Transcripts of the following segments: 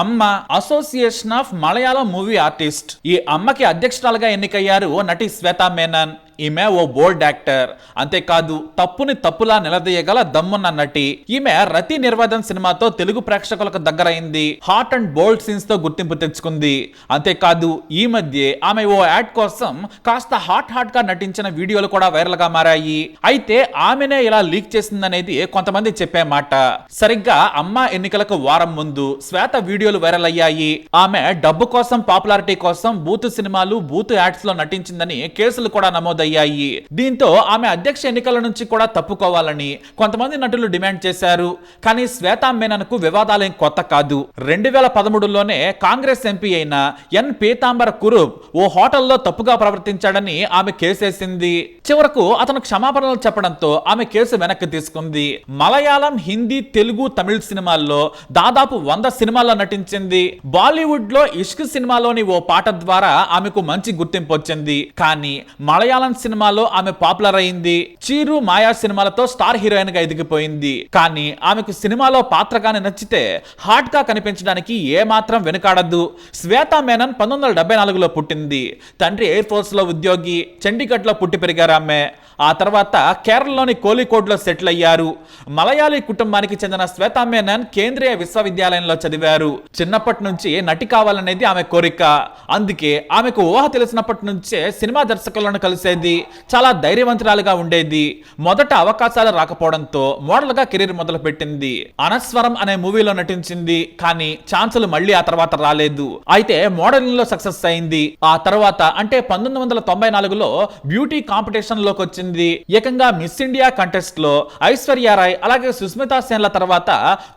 Amma association of Malayalam movie artist ఈ అమ్మకి అధ్యక్షురాలుగా ఎన్నికయ్యారు నటి శ్వేతా మేనన్. ఈమె ఓ బోల్డ్ యాక్టర్. అంతేకాదు తప్పుని తప్పులా నిలదీయగల దమ్మున్న నటి. ఈమె రతి నిర్వాదన్ సినిమాతో తెలుగు ప్రేక్షకులకు దగ్గరైంది. హాట్ అండ్ బోల్డ్ సీన్స్తో గుర్తింపు తెచ్చుకుంది. అంతేకాదు ఈ మధ్య ఆమె ఓ యాడ్ కోసం కాస్త హాట్ హాట్గా నటించిన వీడియోలు కూడా వైరల్గా మారాయి. అయితే ఆమెనే ఇలా లీక్ చేసిందనేది కొంతమంది చెప్పే మాట. సరిగ్గా అమ్మ ఎన్నికలకు వారం ముందు శ్వేత వీడియోలు వైరల్ అయ్యాయి. ఆమె డబ్బు కోసం పాపులారిటీ కోసం బూత్ సినిమాలు బూత్ యాడ్స్లో నటించిందని కేసులు కూడా నమోదయ్యాయి. దీంతో ఆమె అధ్యక్ష ఎన్నికల నుంచి కూడా తప్పుకోవాలని కొంతమంది నటులు డిమాండ్ చేశారు. కానీ శ్వేతా మేనన్కు వివాదాలేం కొత్త కాదు. రెండు వేల పదమూడులోనే కాంగ్రెస్ ఎంపీ అయిన ఎన్ పీతాంబర కురుప్ ఓ హోటల్లో తప్పుగా ప్రవర్తించాడని ఆమె కేసేసింది. చివరకు అతను క్షమాపణలు చెప్పడంతో ఆమె కేసు వెనక్కి తీసుకుంది. మలయాళం హిందీ తెలుగు తమిళ సినిమాల్లో దాదాపు వంద సినిమాల్లో నటించింది. బాలీవుడ్లో ఇష్క్ సినిమాలోని ఓ పాట ద్వారా ఆమెకు మంచి గుర్తింపు వచ్చింది. కానీ మలయాళం సినిమాలో ఆమె పాపులర్ అయింది. చీరు మాయా సినిమాలతో స్టార్ హీరోయిన్గా ఎదిగిపోయింది. కానీ ఆమెకు సినిమాలో పాత్ర కానీ నచ్చితే హాట్గా కనిపించడానికి ఏ మాత్రం వెనుకాడద్దు. శ్వేతా మేనన్ పంతొమ్మిది వందల డెబ్బై నాలుగులో పుట్టింది. తండ్రి ఎయిర్ ఫోర్స్లో ఉద్యోగి చండీగఢ్లో పుట్టి పెరిగారు ఆమె. ఆ తర్వాత కేరళలోని కోలికోడ్లో సెటిల్ అయ్యారు. మలయాళీ కుటుంబానికి చెందిన శ్వేతా మేనన్ కేంద్రీయ విశ్వవిద్యాలయంలో చదివారు. చిన్నప్పటి నుంచి నటి కావాలనేది ఆమె కోరిక. అందుకే ఆమెకు ఊహ తెలిసినప్పటి నుంచే సినిమా దర్శకులను కలిసేది చాలా ధైర్యవంతురాలుగా ఉండేది. మొదట అవకాశాలు రాకపోవడంతో మోడల్గా కెరీర్ మొదలు పెట్టింది అనస్వరం అనే మూవీలో నటించింది కానీ ఛాన్సులు మళ్ళీ ఆ తర్వాత రాలేదు. అయితే మోడలింగ్లో సక్సెస్ అయింది. ఆ తర్వాత అంటే పంతొమ్మిది వందల తొంభై నాలుగులో బ్యూటీ కాంపిటీషన్లోకి వచ్చింది. ఏకంగా మిస్ ఇండియా కంటెస్ట్లో ఐశ్వర్య రాయ్ అలాగే సుస్మితా సేన్ల తర్వాత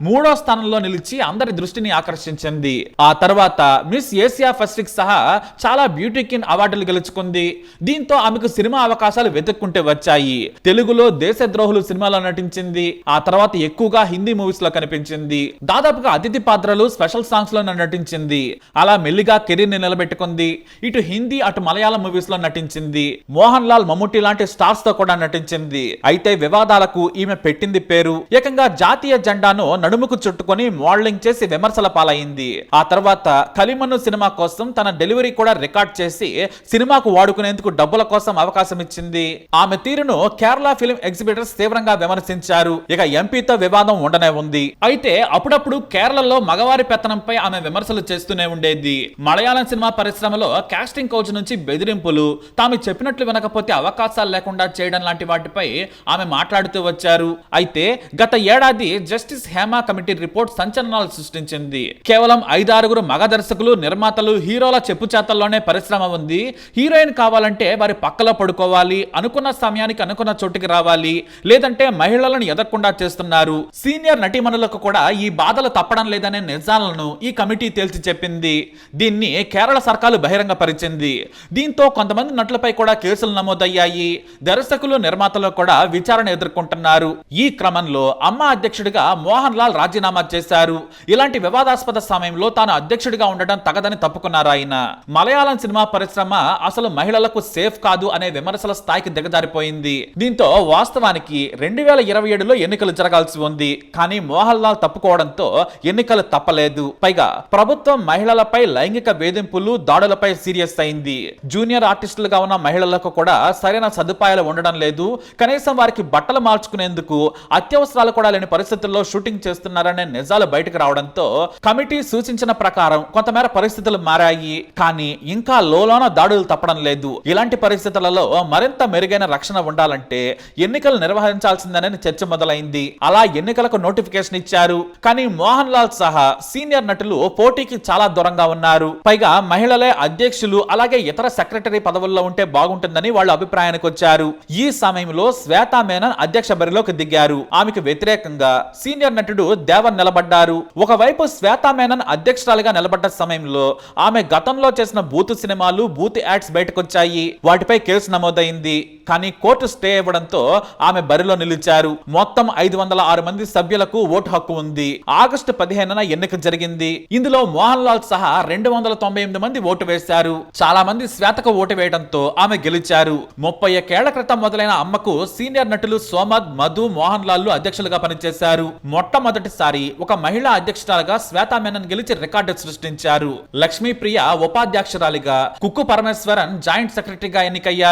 మూడో స్థానంలో నిలిచి అందరి దృష్టిని ఆకర్షించింది. ఆ తర్వాత మిస్ ఏసియా పసిఫిక్ సహా చాలా బ్యూటీ కిన్ అవార్డులు గెలుచుకుంది. దీంతో ఆమెకు సినిమా అవకాశాలు వెతుక్కుంటే వచ్చాయి. తెలుగులో దేశద్రోహులు సినిమాలో నటించింది. ఆ తర్వాత ఎక్కువగా హిందీ మూవీస్లో కనిపించింది. దాదాపుగా అతిథి పాత్రలు స్పెషల్ సాంగ్స్లో నటించింది. అలా మెల్లిగా కెరీర్ని నిలబెట్టుకుంది. ఇటు హిందీ అటు మలయాళం మూవీస్లో నటించింది. మోహన్ లాల్ మమ్ముట్టి లాంటి స్టార్స్తో కూడా నటించింది. అయితే వివాదాలకు ఈమె పెట్టింది పేరు. ఏకంగా జాతీయ జెండాను నడుముకు చుట్టుకొని మోడలింగ్ చేసి విమర్శల పాలైంది. ఆ తర్వాత కలిమన్ను సినిమా కోసం తన డెలివరీ కూడా రికార్డ్ చేసి సినిమాకు వాడుకునేందుకు డబ్బుల కోసం అవకాశం ఇచ్చింది. ఆమె తీరును కేరళ ఫిల్మ్ ఎగ్జిబిటర్స్ తీవ్రంగా విమర్శించారు. ఇక ఎంపీతో వివాదం ఉండనే ఉంది. అయితే అప్పుడప్పుడు కేరళలో మగవారి పెత్తనంపై ఆమె విమర్శలు చేస్తూనే ఉండేది. మలయాళం సినిమా పరిశ్రమలో కాస్టింగ్ కౌచ్ నుంచి బెదిరింపులు. తాము చెప్పినట్లు వినకపోతే అవకాశాలు లేకుండా చేయడం లాంటి వాటిపై ఆమె మాట్లాడుతూ వచ్చారు. అయితే గత ఏడాది జస్టిస్ హేమా కమిటీ రిపోర్ట్ సంచలనాలు సృష్టించింది. కేవలం ఐదారుగురు మగ దర్శకులు నిర్మాతలు హీరోల చెప్పుచేతల్లోనే పరిశ్రమ ఉంది. హీరోయిన్ కావాలంటే వారి పక్కలో పడుకోవాలి అనుకున్న సమయానికి అనుకున్న చోటుకి రావాలి లేదంటే మహిళలను ఎదగకుండా చేస్తున్నారు. సీనియర్ నటీమణులకు కూడా ఈ బాధలు తప్పడం లేదనే నిజాలను ఈ కమిటీ తేల్చి చెప్పింది. దీన్ని కేరళ సర్కారు బహిరంగపరిచింది. దీంతో కొంతమంది నటులపై కూడా కేసులు నమోదయ్యాయి. దర్శకులు నిర్మాతలు కూడా విచారణ ఎదుర్కొంటున్నారు. ఈ క్రమంలో అమ్మ అధ్యక్షుడిగా మోహన్ లాల్ రాజీనామా చేశారు. ఇలాంటి వివాదాస్పద సమయంలో తాను అధ్యక్షుడిగా ఉండడం తగదని తప్పుకున్నారు ఆయన. మలయాళం సినిమా పరిశ్రమ అసలు మహిళలకు సేఫ్ కాదు అనే విమర్శల స్థాయికి దిగజారిపోయింది. దీంతో వాస్తవానికి రెండు వేల ఇరవై ఏడులో ఎన్నికలు జరగాల్సి ఉంది. కానీ మోహన్ లాల్ తప్పుకోవడంతో ఎన్నికలు తప్పలేదు. పైగా ప్రభుత్వం మహిళలపై లైంగిక వేధింపులు దాడులపై సీరియస్ అయింది. జూనియర్ ఆర్టిస్టులుగా ఉన్న మహిళలకు కూడా సరైన సదుపాయాలు ఉండడం లేదు. కనీసం వారికి బట్టలు మార్చుకునేందుకు అత్యవసరాలు కూడా లేని పరిస్థితుల్లో షూటింగ్ చేస్తున్నారనే నిజాలు బయటకు రావడంతో కమిటీ సూచించిన ప్రకారం కొంతమేర పరిస్థితులు మారాయి. కానీ ఇంకా లోలోన దాడులు తప్పడం లేదు. ఇలాంటి పరిస్థితులలో మరింత మెరుగైన రక్షణ ఉండాలంటే ఎన్నికలు నిర్వహించాల్సిందనే చర్చ మొదలైంది. అలా ఎన్నికలకు నోటిఫికేషన్ ఇచ్చారు. కానీ మోహన్ లాల్ సహా సీనియర్ నటులు పోటీకి చాలా దూరంగా ఉన్నారు. పైగా మహిళలే అధ్యక్షులు అలాగే ఇతర సెక్రటరీ పదవుల్లో ఉంటే బాగుంటుందని వాళ్ళు అభిప్రాయానికి వచ్చారు ఈ సమయంలో శ్వేతా మేనన్ అధ్యక్ష బరిలోకి దిగారు. ఆమెకు వ్యతిరేకంగా సీనియర్ నటుడు దేవన్ నిలబడ్డారు. ఒకవైపు శ్వేతా మేనన్ అధ్యక్షురాలుగా నిలబడ్డ సమయంలో ఆమె గతంలో చేసిన బూత్ సినిమాలు బూత్ యాడ్స్ బయటకొచ్చాయి. వాటిపై కేసు కేసు నమోదైంది. కానీ కోర్టు స్టే ఇవ్వడంతో ఆమె బరిలో నిలిచారు. మొత్తం ఐదు వందల ఆరు మంది సభ్యులకు ఓటు హక్కు ఉంది. ఆగస్టు పదిహేనున ఎన్నిక జరిగింది. ఇందులో మోహన్ లాల్ సహా రెండు వందల తొంభై ఎనిమిది మంది ఓటు వేశారు. చాలా మంది శ్వేతకు ఓటు వేయడంతో ఆమె గెలిచారు. ముప్పై ఒక్కేళ్ళ క్రితం మొదలైన అమ్మకు సీనియర్ నటులు సోమద్ మధు మోహన్ లాల్ అధ్యక్షులుగా పనిచేశారు. మొట్టమొదటిసారి ఒక మహిళా అధ్యక్షురాలుగా శ్వేతా మేనన్ గెలిచి రికార్డు సృష్టించారు. లక్ష్మీప్రియ ఉపాధ్యక్షురాలిగా కుక్కు పరమేశ్వరన్ జాయింట్ సెక్రటరీగా ఎన్నికయ్యారు.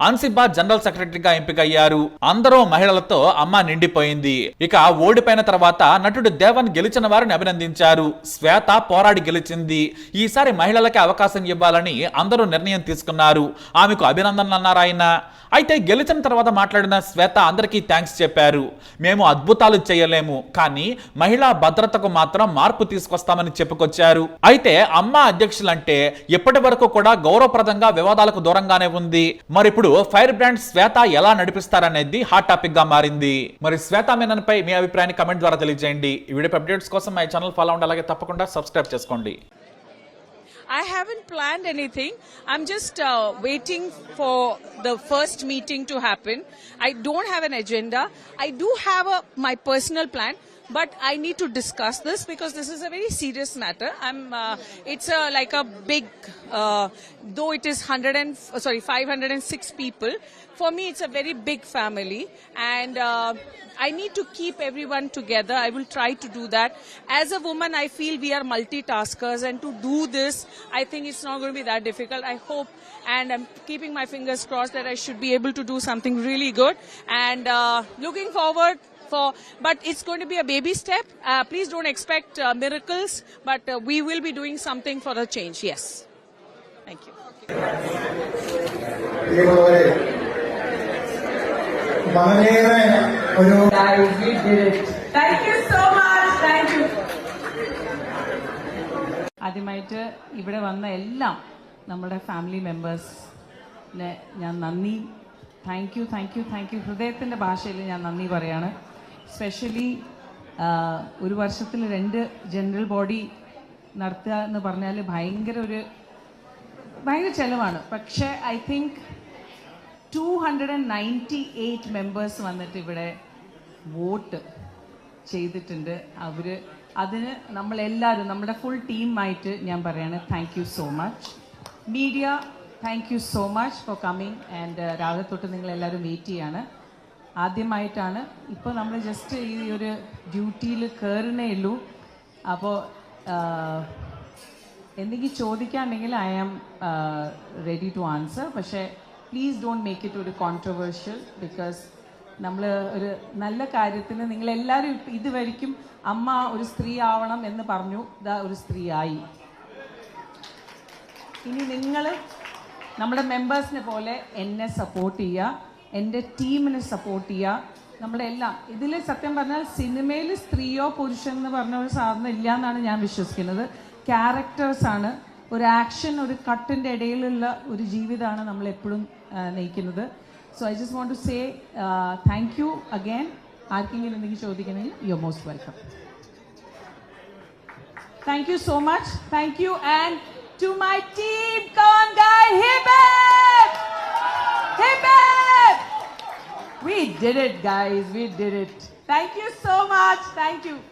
అన్సిబా జనరల్ సెక్రటరీగా ఎంపికయ్యారు. అందరూ మహిళలతో అమ్మ నిండిపోయింది. ఇక ఓడిపోయిన తర్వాత నటుడు దేవన్ గెలిచిన వారిని అభినందించారు. శ్వేత పోరాడి గెలిచింది. ఈసారి మహిళలకి అవకాశం ఇవ్వాలని అందరూ నిర్ణయం తీసుకున్నారు. ఆమెకు అభినందనలు అన్నారు ఆయన. అయితే గెలిచిన తర్వాత మాట్లాడిన శ్వేత అందరికీ థ్యాంక్స్ చెప్పారు. మేము అద్భుతాలు చేయలేము. కానీ మహిళా భద్రతకు మాత్రం మార్పు తీసుకొస్తామని చెప్పుకొచ్చారు. అయితే అమ్మ అధ్యక్షులంటే ఇప్పటి వరకు కూడా గౌరవప్రదంగా వివాదాలకు దూరంగానే ఉంది. మరి ఇప్పుడు ఫైర్ బ్రాండ్ శ్వేత ఎలా నడిపిస్తారనేది హాట్ టాపిక్గా మారింది మరి శ్వేత మేనన్ పై మీ అభిప్రాయాన్ని కమెంట్ ద్వారా తెలియజేయండి ఈ వీడియో అప్డేట్స్ కోసం మా ఛానల్ ఫాలో అవ్వండి అలాగే తప్పకుండా సబ్స్క్రైబ్ చేసుకోండి I haven't planned anything. I'm just uh, waiting for the first meeting to happen. I don't have an agenda. I do have a, my personal plan, but I need to discuss this because this is a very serious matter. I'm. Uh, it's a, like a big, uh, though it is hundred and sorry, five hundred and six people. For me, it's a very big family, and uh, I need to keep everyone together. I will try to do that. As a woman, I feel we are multitaskers, and to do this, I think it's not going to be that difficult. I hope, and I'm keeping my fingers crossed that I should be able to do something really good. And uh, looking forward for, but it's going to be a baby step. Uh, please don't expect uh, miracles, but uh, we will be doing something for a change. Yes. Thank you. Thank you so much. Thank you. ആദ്യമായിട്ട് ഇവിടെ വന്ന എല്ലാം നമ്മുടെ family മെമ്പേഴ്സിനെ ഞാൻ നന്ദി thank you thank you thank you ഹൃദയത്തിന്റെ ഭാഷയിൽ ഞാൻ നന്ദി പറയാണ് സ്പെഷ്യലി ഒരു വർഷത്തിൽ രണ്ട് ജനറൽ ബോഡി നടത്തുക എന്ന് പറഞ്ഞാൽ ഭയങ്കര ഒരു ഭയങ്കര ചിലവാണ്. പക്ഷേ I think two hundred and ninety eight members വന്നിട്ട് ഇവിടെ വോട്ട് ചെയ്തിട്ടുണ്ട്. അവർ അതിന് നമ്മളെല്ലാവരും നമ്മുടെ ഫുൾ ടീമായിട്ട് ഞാൻ പറയാണ് thank you so much media thank you so much for coming and രാവിലെ തൊട്ട് നിങ്ങളെല്ലാവരും വെയിറ്റ് ചെയ്യാണ്. ആദ്യമായിട്ടാണ്. ഇപ്പോൾ നമ്മൾ ജസ്റ്റ് ഈ ഒരു ഡ്യൂട്ടിയിൽ കയറുന്നേ ഉള്ളൂ. അപ്പോൾ എന്തെങ്കിലും ചോദിക്കാണ്ടെങ്കിൽ I am ready to answer പക്ഷേ പ്ലീസ് ഡോണ്ട് മേക്ക് ഇറ്റ് ഒരു കോൺട്രവേഴ്ഷ്യൽ ബിക്കോസ് നമ്മൾ ഒരു നല്ല കാര്യത്തിന് നിങ്ങളെല്ലാവരും ഇതുവരിക്കും അമ്മ ഒരു സ്ത്രീ ആവണം എന്ന് പറഞ്ഞു. ഇതാ ഒരു സ്ത്രീ ആയി ഇനി നിങ്ങൾ നമ്മുടെ മെമ്പേഴ്സിനെ പോലെ എന്നെ സപ്പോർട്ട് ചെയ്യുക. എന്റെ ടീമിനെ സപ്പോർട്ട് ചെയ്യുക നമ്മുടെ എല്ലാം ഇതിൽ സത്യം പറഞ്ഞാൽ സിനിമയിൽ സ്ത്രീയോ പുരുഷൻ എന്ന് പറഞ്ഞ ഒരു സാധനം ഇല്ല എന്നാണ് ഞാൻ വിശ്വസിക്കുന്നത്. ക്യാരക്ടേഴ്സാണ് ഒരു ആക്ഷൻ ഒരു കട്ടിന്റെ ഇടയിലുള്ള ഒരു ജീവിതമാണ് നമ്മൾ എപ്പോഴും നയിക്കുന്നത്. So I just want to say thank you again ആർക്കെങ്കിലും എന്തെങ്കിലും ചോദിക്കണമെങ്കിൽ you most welcome thank you so much thank you and to my team കോൺ ഗൈ ഹിബേ hip! We did it, guys. We did it. Thank you so much. Thank you.